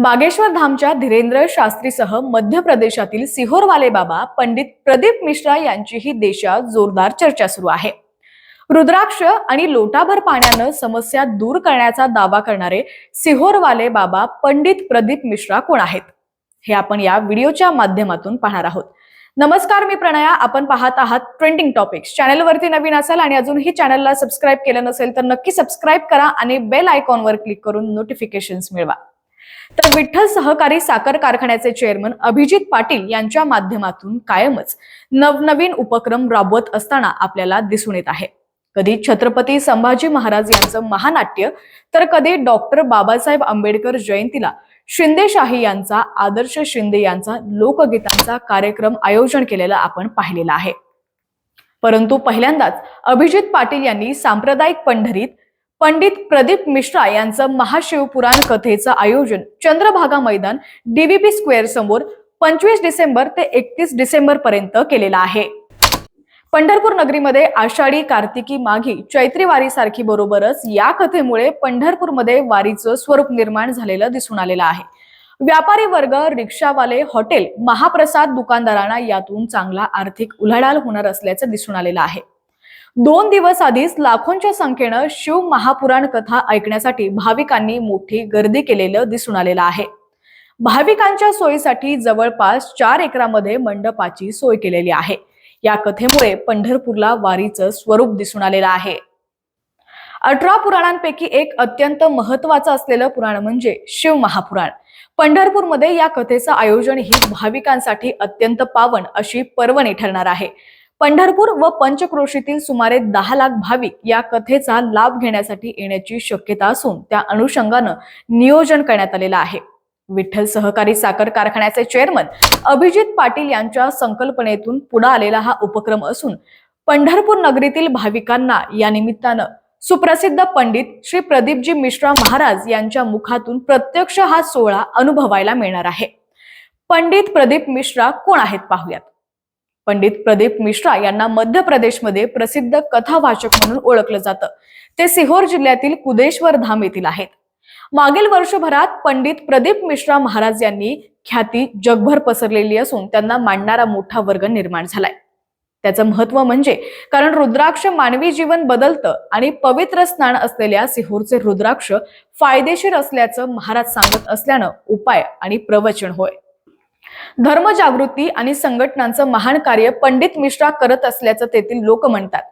बागेश्वर धामच्या धीरेंद्र शास्त्रीसह मध्य प्रदेशातील सिहोरवाले बाबा पंडित प्रदीप मिश्रा यांचीही देशात जोरदार चर्चा सुरू आहे. रुद्राक्ष आणि लोटाभर पाण्यानं समस्या दूर करण्याचा दावा करणारे सिहोरवाले बाबा पंडित प्रदीप मिश्रा कोण आहेत? हे आपण या व्हिडिओच्या माध्यमातून पाहणार आहोत. नमस्कार मी प्रणया. आपण पाहत आहात ट्रेंडिंग टॉपिक्स चॅनलवरती नवीन असाल आणि अजूनही चॅनलला सबस्क्राईब केलं नसेल तर नक्की सबस्क्राईब करा आणि बेल आयकॉनवर क्लिक करून नोटिफिकेशन्स मिळवा. तर विठ्ठल सहकारी साखर कारखान्याचे चेअरमन अभिजित पाटील यांच्या माध्यमातून कायमच नवनवीन उपक्रम राबवत असताना आपल्याला दिसून येत आहे. कधी छत्रपती संभाजी महाराज यांचं महानाट्य तर कधी डॉक्टर बाबासाहेब आंबेडकर जयंतीला शिंदेशाही यांचा आदर्श शिंदे यांचा लोकगीतांचा कार्यक्रम आयोजन केलेला आपण पाहिलेला आहे. परंतु पहिल्यांदाच अभिजित पाटील यांनी सांप्रदायिक पंढरीत पंडित प्रदीप मिश्रा यांचं महाशिवपुराण कथेचं आयोजन चंद्रभागा मैदान डीव्हीपी स्क्वेअर समोर पंचवीस डिसेंबर ते एकतीस डिसेंबर पर्यंत केलेला आहे. पंढरपूर नगरीमध्ये आषाढी कार्तिकी माघी चैत्री वारीसारखी बरोबरच या कथेमुळे पंढरपूरमध्ये वारीचं स्वरूप निर्माण झालेलं दिसून आलेलं आहे. व्यापारी वर्ग रिक्षावाले हॉटेल महाप्रसाद दुकानदारांना यातून चांगला आर्थिक उलाढाल होणार असल्याचं दिसून आलेलं आहे. दोन दिवस आधीच लाखोंच्या संख्येनं शिव महापुराण कथा ऐकण्यासाठी भाविकांनी मोठी गर्दी केलेलं दिसून आलेलं आहे. भाविकांच्या सोयीसाठी जवळपास चार एकरामध्ये मंडपाची सोय केलेली आहे. या कथेमुळे पंढरपूरला वारीचं स्वरूप दिसून आलेलं आहे. अठरा पुराणांपैकी एक अत्यंत महत्वाचं असलेलं पुराण म्हणजे शिव महापुराण. पंढरपूरमध्ये या कथेचं आयोजन ही भाविकांसाठी अत्यंत पावन अशी पर्वणी ठरणार आहे. पंढरपूर व पंचक्रोशीतील सुमारे दहा लाख भाविक या कथेचा लाभ घेण्यासाठी येण्याची शक्यता असून त्या अनुषंगानं नियोजन करण्यात आलेलं आहे. विठ्ठल सहकारी साखर कारखान्याचे चेअरमन अभिजित पाटील यांच्या संकल्पनेतून पुढे आलेला हा उपक्रम असून पंढरपूर नगरीतील भाविकांना या निमित्तानं सुप्रसिद्ध पंडित श्री प्रदीपजी मिश्रा महाराज यांच्या मुखातून प्रत्यक्ष हा सोहळा अनुभवायला मिळणार आहे. पंडित प्रदीप मिश्रा कोण आहेत पाहूयात? पंडित प्रदीप मिश्रा यांना मध्य प्रदेशमध्ये प्रसिद्ध कथावाचक म्हणून ओळखलं जातं. ते सिहोर जिल्ह्यातील कुदेश्वर धाम येथील आहेत. मागील वर्षभरात पंडित प्रदीप मिश्रा महाराज यांनी ख्याती जगभर पसरलेली असून त्यांना मांडणारा मोठा वर्ग निर्माण झालाय. त्याचं महत्त्व म्हणजे कारण रुद्राक्ष मानवी जीवन बदलतं आणि पवित्र स्नान असलेल्या सिहोरचे रुद्राक्ष फायदेशीर असल्याचं महाराज सांगत असल्यानं उपाय आणि प्रवचन होय. धर्मजागृती आणि संघटनांचं महान कार्य पंडित मिश्रा करत असल्याचं तेथील लोक म्हणतात.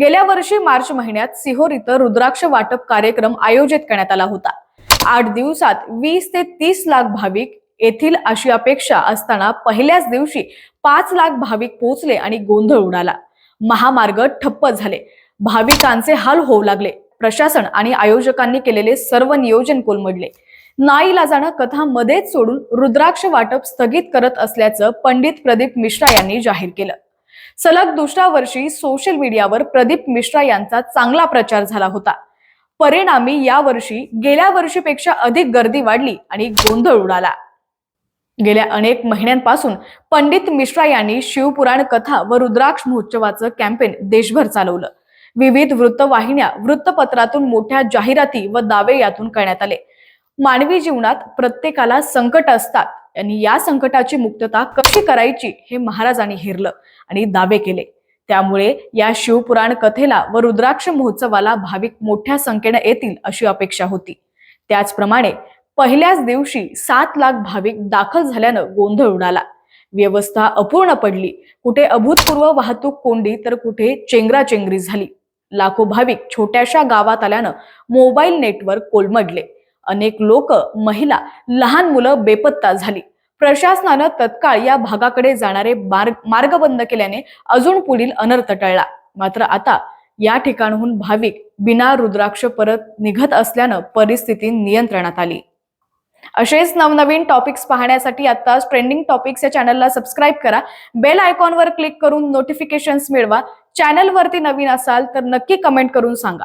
गेल्या वर्षी मार्च महिन्यात सिहोर इथं रुद्राक्ष वाटप कार्यक्रम आयोजित करण्यात आला होता. आठ दिवसात वीस ते तीस लाख भाविक येथील अशी अपेक्षा असताना पहिल्याच दिवशी पाच लाख भाविक पोहोचले आणि गोंधळ उडाला. महामार्ग ठप्प झाले. भाविकांचे हाल होऊ लागले. प्रशासन आणि आयोजकांनी केलेले सर्व नियोजन कोलमडले. नाईलाजानं कथा मध्येच सोडून रुद्राक्ष वाटप स्थगित करत असल्याचं पंडित प्रदीप मिश्रा यांनी जाहीर केलं. सलग दुसऱ्या वर्षी सोशल मीडियावर प्रदीप मिश्रा यांचा चांगला प्रचार झाला होता. परिणामी या वर्षी गेल्या वर्षीपेक्षा अधिक गर्दी वाढली आणि गोंधळ उडाला. गेल्या अनेक महिन्यांपासून पंडित मिश्रा यांनी शिवपुराण कथा व रुद्राक्ष महोत्सवाचं कॅम्पेन देशभर चालवलं. विविध वृत्तवाहिन्या वृत्तपत्रातून मोठ्या जाहिराती व दावे यातून करण्यात आले. मानवी जीवनात प्रत्येकाला संकट असतात. आणि या संकटाची मुक्तता कशी करायची हे महाराजांनी हेरलं आणि दावे केले. त्यामुळे या शिवपुराण कथेला व रुद्राक्ष महोत्सवाला भाविक मोठ्या संख्येने येतील अशी अपेक्षा होती. त्याचप्रमाणे पहिल्याच दिवशी सात लाख भाविक दाखल झाल्यानं गोंधळ उडाला. व्यवस्था अपूर्ण पडली. कुठे अभूतपूर्व वाहतूक कोंडी तर कुठे चेंगराचेंगरी झाली. लाखो भाविक छोट्याशा गावात आल्यानं मोबाईल नेटवर्क कोलमडले. अनेक लोक महिला लहान मुलं बेपत्ता झाली. प्रशासनानं तत्काळ या भागाकडे जाणारे मार्ग बंद केल्याने अजून पुढील अनर्थ टळला. मात्र आता या ठिकाणहून भाविक बिना रुद्राक्ष परत निघत असल्यानं परिस्थिती नियंत्रणात आली. असेच नवनवीन टॉपिक्स पाहण्यासाठी आता ट्रेंडिंग टॉपिक्स या चॅनलला सबस्क्राईब करा. बेल आयकॉनवर क्लिक करून नोटिफिकेशन्स मिळवा. चॅनलवरती नवीन असाल तर नक्की कमेंट करून सांगा.